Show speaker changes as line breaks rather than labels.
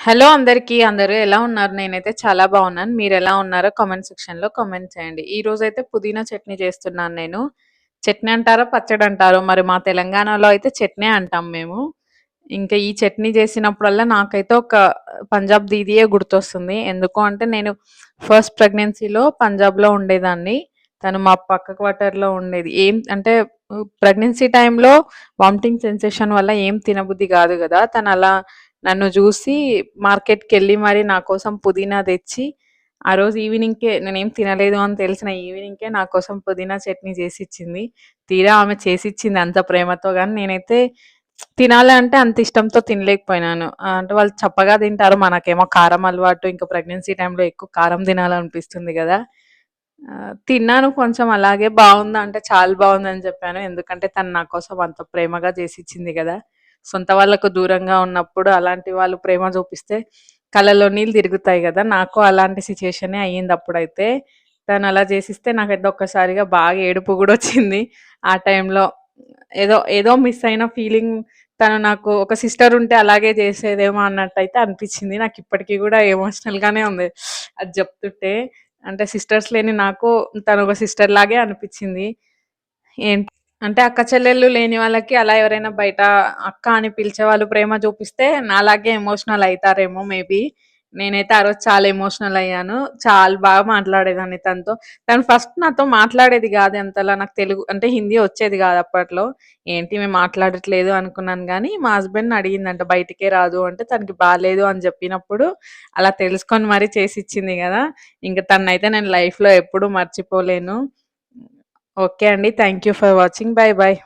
Hello అందరికీ! అందరూ ఎలా ఉన్నారు? నేనైతే చాలా బాగున్నాను. మీరు ఎలా ఉన్నారో కామెంట్ సెక్షన్‌లో కామెంట్ చేయండి. ఈరోజైతే పుదీనా చట్నీ చేస్తున్నాను నేను. చట్నీ అంటారో, పచ్చడి అంటారో మరి మా తెలంగాణలో అయితే చట్నీ అంటాం మేము. ఇంకా ఈ చట్నీ చేసినప్పుడల్లా నాకైతే ఒక పంజాబ్ దీదియే గుర్తొస్తుంది. ఎందుకు అంటే నేను ఫస్ట్ ప్రెగ్నెన్సీలో పంజాబ్‌లో ఉండేదాన్ని. తను మా పక్క క్వార్టర్‌లో ఉండేది. ఏం అంటే ప్రెగ్నెన్సీ టైంలో వామిటింగ్ సెన్సేషన్ వల్ల ఏం తినబుద్ధి కాదు కదా తను అలా నన్ను చూసి మార్కెట్కి వెళ్ళి మరి నా కోసం పుదీనా తెచ్చి, ఆ రోజు ఈవినింగ్‌కే నేనేం తినలేదు అని తెలిసిన ఈవినింగ్‌కే నా కోసం పుదీనా చట్నీ చేసిచ్చింది. తీరా ఆమె చేసిచ్చింది అంత ప్రేమతో కానీ నేనైతే తినాలంటే అంత ఇష్టంతో తినలేకపోయినాను. అంటే వాళ్ళు చప్పగా తింటారు. మనకేమో కారం అలవాటు. ఇంకా ప్రెగ్నెన్సీ టైంలో ఎక్కువ కారం తినాలనిపిస్తుంది కదా తిన్నాను కొంచెం అలాగే బాగుందా అంటే చాలా బాగుందని చెప్పాను. ఎందుకంటే తను నా కోసం అంత ప్రేమగా చేసిచ్చింది కదా సొంత వాళ్ళకు దూరంగా ఉన్నప్పుడు అలాంటి వాళ్ళు ప్రేమ చూపిస్తే కళ్ళలో నీళ్ళు తిరుగుతాయి కదా నాకు అలాంటి సిట్యుయేషనే అయ్యింది అప్పుడైతే. తను అలా చేసిస్తే నాకైతే ఒక్కసారిగా బాగా ఏడుపు కూడా వచ్చింది. ఆ టైంలో ఏదో ఏదో మిస్ అయిన ఫీలింగ్ తను నాకు ఒక సిస్టర్ ఉంటే అలాగే చేసేదేమో అన్నట్టయితే అనిపించింది నాకు ఇప్పటికీ కూడా ఎమోషనల్‌గానే ఉంది. అది చెప్తుంటే. అంటే సిస్టర్స్ లేని నాకు తను ఒక సిస్టర్ లాగే అనిపించింది ఏం అంటే అక్క చెల్లెళ్ళు లేని వాళ్ళకి అలా ఎవరైనా బయట అక్క అని పిలిచే వాళ్ళు ప్రేమ చూపిస్తే నాలాగే ఎమోషనల్ అవుతారేమో మేబీ. నేనైతే ఆ రోజు చాలా ఎమోషనల్ అయ్యాను. చాలా బాగా మాట్లాడేదాన్ని తనతో. తను ఫస్ట్ నాతో మాట్లాడేది కాదు అంతలా. నాకు తెలుగు అంటే హిందీ వచ్చేది కాదు అప్పట్లో. ఏంటి మేము మాట్లాడట్లేదు అనుకున్నాను కానీ మా హస్బెండ్ అడిగిందంట బయటికే రాదు అంటే తనకి బాగాలేదు అని చెప్పినప్పుడు అలా తెలుసుకొని మరి చేసిచ్చింది కదా ఇంక అయితే నేను లైఫ్‌లో ఎప్పుడూ మర్చిపోలేను. ఓకే అండి. Thank you for watching. Bye bye